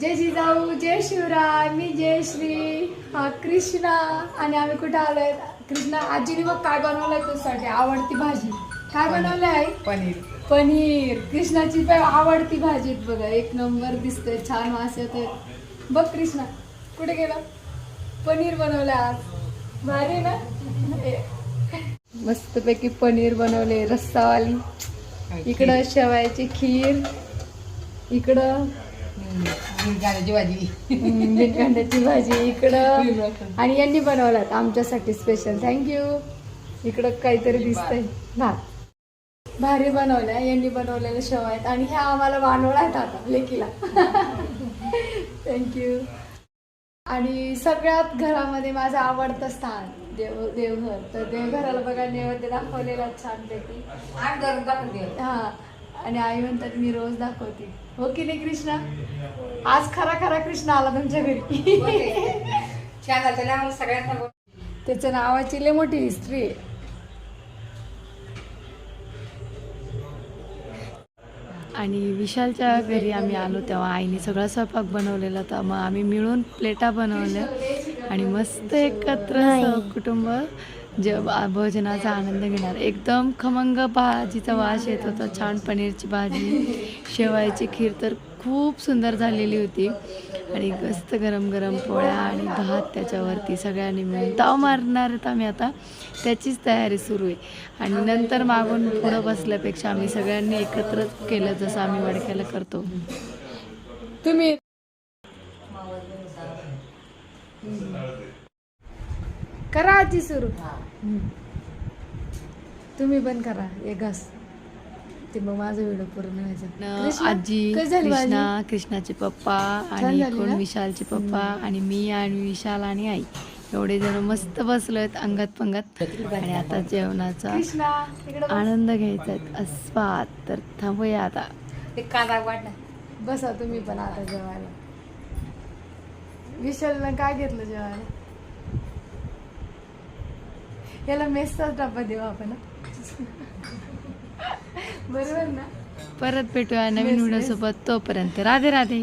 जय जिजाऊ जय शिवराय मी जय श्री हा कृष्णा. आणि आम्ही कुठे आलोय? कृष्णा आजीने मग काय बनवलंय तुझ्यासाठी आवडती भाजी. काय बनवलंय पनीर. पनीर. कृष्णाची पण आवडती भाजी बघा एक नंबर दिसतोय छान वास येतोय. बघ कृष्णा कुठे गेला? पनीर बनवलं आज. भारी ना? मस्तपैकी पनीर बनवले रस्सावाली. इकडं शेवायची खीर. इकडं गाण्याची भाजी बिनकांड्याची भाजी इकडं. आणि यांनी बनवलात. आमच्यासाठी स्पेशल थँक्यू इकडं काहीतरी दिसतंय. भात. भारी बनवल्या. यांनी बनवलेल्या शेवा आहेत आणि ह्या आम्हाला वानोळ आहेत आता लेकीला. थँक्यू आणि सगळ्यात घरामध्ये माझं आवडतं स्थान देव देवघर. तर देवघराला बघा नैवेद्य दाखवलेला छानपैकी. हा. आणि आई म्हणतात मी रोज दाखवते. हो की नाही कृष्णा? आज खरा खरा कृष्णा आला तुमच्या घरी. छान ना सगळ्यांना. त्याच्या नावाची लय मोठी हिस्ट्री आहे. आणि विशालच्या घरी आम्ही आलो तेव्हा आईने सगळा स्वयंपाक बनवलेला होता. मग आम्ही मिळून प्लेटा बनवल्या. आणि मस्त एकत्र कुटुंब. जे भोजनाचा आनंद घेणार. एकदम खमंग भाजीचा वास येत होता. छान पनीरची भाजी शेवायची खीर तर खूप सुंदर झालेली होती. आणि मस्त गरम गरम पोळ्या आणि भात त्याच्यावरती सगळ्यांनी मिळून. ताव मारणार आहेत आम्ही आता. त्याचीच तयारी सुरू आहे. आणि नंतर मागून पुढं बसल्यापेक्षा आम्ही सगळ्यांनी एकत्रच केलं जसं आम्ही वडक्याला करतो. तुम्ही करा आजी सुरू. तुम्ही पण करा. एक घास. ते मग माझा व्हिडिओ पूर्ण व्हायचा. आजी? कृष्णा कृष्णाचे पप्पा आणि कोण? विशालचे पप्पा आणि मी आणि विशाल आणि आई. एवढे जण मस्त बसलोयत अंगात पंगात. आणि आता जेवणाचा. आनंद घ्यायचा आहे अस्वाद. तर थांबूया आता. कांदा बसा तुम्ही पण आता जेवायला. विशालनं काय घेतलं जेवायला? याला मेसचाच डब्बा देऊ आपण? बरोबर ना परत भेटूया नवीन व्हिडिओ. सोबत तोपर्यंत राधे राधे